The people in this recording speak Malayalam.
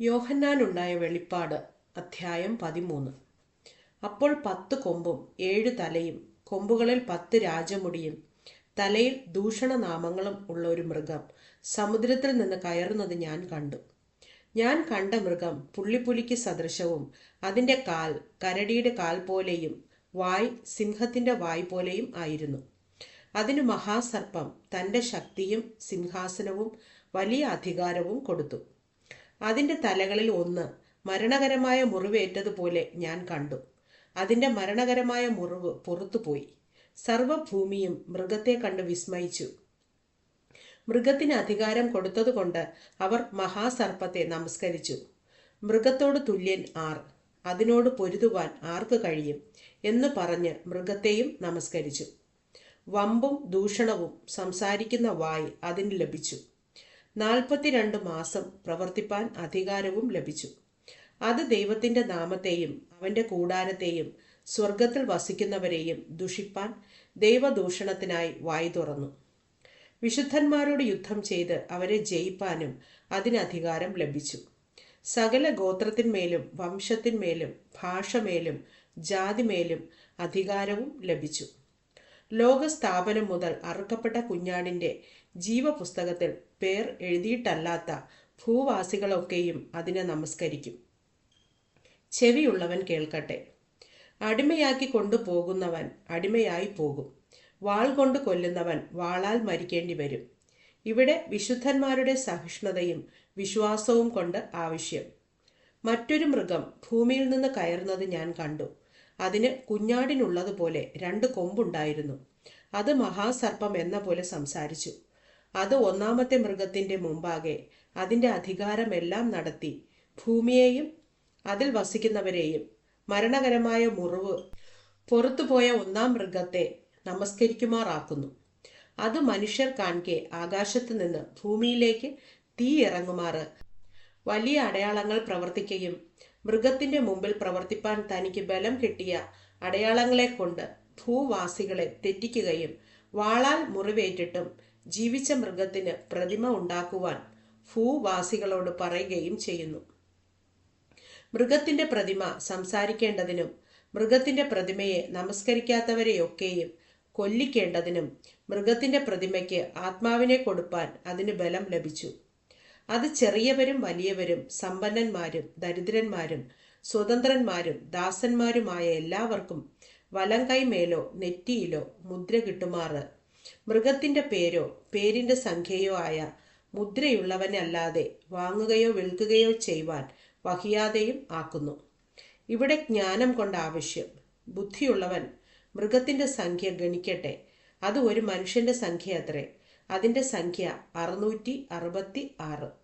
യോഹന്നാനുണ്ടായ വെളിപ്പാട് അധ്യായം പതിമൂന്ന്. അപ്പോൾ പത്ത് കൊമ്പും ഏഴ് തലയും കൊമ്പുകളിൽ പത്ത് രാജമുടിയും തലയിൽ ദൂഷണനാമങ്ങളും ഉള്ള ഒരു മൃഗം സമുദ്രത്തിൽ നിന്ന് കയറുന്നത് ഞാൻ കണ്ടു. ഞാൻ കണ്ട മൃഗം പുള്ളിപ്പുലിക്ക് സദൃശവും അതിന്റെ കാൽ കരടിയുടെ കാൽ പോലെയും വായ് സിംഹത്തിന്റെ വായ് പോലെയും ആയിരുന്നു. അതിന് മഹാസർപ്പം തന്റെ ശക്തിയും സിംഹാസനവും വലിയ അധികാരവും കൊടുത്തു. അതിന്റെ തലകളിൽ ഒന്ന് മരണകരമായ മുറിവേറ്റതുപോലെ ഞാൻ കണ്ടു. അതിന്റെ മരണകരമായ മുറിവ് പുറത്തുപോയി. സർവഭൂമിയും മൃഗത്തെ കണ്ട് വിസ്മയിച്ചു. മൃഗത്തിന് അധികാരം കൊടുത്തതുകൊണ്ട് അവർ മഹാസർപ്പത്തെ നമസ്കരിച്ചു. മൃഗത്തോട് തുല്യൻ ആർ അതിനോട് പൊരുതുവാൻ ആർക്ക് കഴിയും എന്ന് പറഞ്ഞ് മൃഗത്തെയും നമസ്കരിച്ചു. വമ്പും ദൂഷണവും സംസാരിക്കുന്ന വായ് അതിന് ലഭിച്ചു. നാൽപ്പത്തിരണ്ട് മാസം പ്രവർത്തിപ്പാൻ അധികാരവും ലഭിച്ചു. അത് ദൈവത്തിന്റെ നാമത്തെയും അവന്റെ കൂടാരത്തെയും സ്വർഗത്തിൽ വസിക്കുന്നവരെയും ദുഷിപ്പാൻ ദൈവദൂഷണത്തിനായി വായി തുറന്നു. വിശുദ്ധന്മാരോട് യുദ്ധം ചെയ്ത് അവരെ ജയിപ്പാനും അതിന് അധികാരം ലഭിച്ചു. സകല ഗോത്രത്തിന്മേലും വംശത്തിന്മേലും ഭാഷമേലും ജാതിമേലും അധികാരവും ലഭിച്ചു. ലോകസ്ഥാപനം മുതൽ അറുക്കപ്പെട്ട കുഞ്ഞാടിന്റെ ജീവപുസ്തകത്തിൽ പേർ എഴുതിയിട്ടല്ലാത്ത ഭൂവാസികളൊക്കെയും അതിനെ നമസ്കരിക്കും. ചെവിയുള്ളവൻ കേൾക്കട്ടെ. അടിമയാക്കി കൊണ്ടുപോകുന്നവൻ അടിമയായി പോകും. വാൾ കൊണ്ട് കൊല്ലുന്നവൻ വാളാൽ മരിക്കേണ്ടി വരും. ഇവിടെ വിശുദ്ധന്മാരുടെ സഹിഷ്ണുതയും വിശ്വാസവും കൊണ്ട് ആവശ്യം. മറ്റൊരു മൃഗം ഭൂമിയിൽ നിന്ന് കയറുന്നത് ഞാൻ കണ്ടു. അതിന് കുഞ്ഞാടിനുള്ളതുപോലെ രണ്ട് കൊമ്പുണ്ടായിരുന്നു. അത് മഹാസർപ്പം എന്ന പോലെ സംസാരിച്ചു. അത് ഒന്നാമത്തെ മൃഗത്തിന്റെ മുമ്പാകെ അതിന്റെ അധികാരമെല്ലാം നടത്തി. ഭൂമിയെയും അതിൽ വസിക്കുന്നവരെയും മരണകരമായ മുറിവ് പുറത്തുപോയ ഒന്നാം മൃഗത്തെ നമസ്കരിക്കുമാറാക്കുന്നു. അത് മനുഷ്യർ കാണിക്കെ ആകാശത്ത് നിന്ന് ഭൂമിയിലേക്ക് തീ ഇറങ്ങുമാറ് വലിയ അടയാളങ്ങൾ പ്രവർത്തിക്കുകയും മൃഗത്തിന്റെ മുമ്പിൽ പ്രവർത്തിപ്പാൻ തനിക്ക് ബലം കിട്ടിയ അടയാളങ്ങളെ കൊണ്ട് ഭൂവാസികളെ തെറ്റിക്കുകയും വാളാൽ മുറിവേറ്റിട്ടും ജീവിച്ച മൃഗത്തിന് പ്രതിമ ഉണ്ടാക്കുവാൻ ഭൂവാസികളോട് പറയുകയും ചെയ്യുന്നു. മൃഗത്തിന്റെ പ്രതിമ സംസാരിക്കേണ്ടതിനും മൃഗത്തിന്റെ പ്രതിമയെ നമസ്കരിക്കാത്തവരെയൊക്കെയും കൊല്ലിക്കേണ്ടതിനും മൃഗത്തിന്റെ പ്രതിമയ്ക്ക് ആത്മാവിനെ കൊടുപ്പാൻ അതിന് ബലം ലഭിച്ചു. അത് ചെറിയവരും വലിയവരും സമ്പന്നന്മാരും ദരിദ്രന്മാരും സ്വതന്ത്രന്മാരും ദാസന്മാരുമായ എല്ലാവർക്കും വലം കൈമേലോ നെറ്റിയിലോ മുദ്ര കിട്ടുമാറ്. മൃഗത്തിന്റെ പേരോ പേരിന്റെ സംഖ്യയോ ആയ മുദ്രയുള്ളവനല്ലാതെ വാങ്ങുകയോ വിൽക്കുകയോ ചെയ്യുവാൻ വഹിയാതെയും ആക്കുന്നു. ഇവിടെ ജ്ഞാനം കൊണ്ട് ആവശ്യം. ബുദ്ധിയുള്ളവൻ മൃഗത്തിന്റെ സംഖ്യ ഗണിക്കട്ടെ. അത് ഒരു മനുഷ്യന്റെ സംഖ്യ അത്രേ അതിന്റെ സംഖ്യ അറുന്നൂറ്റി അറുപത്തി ആറ്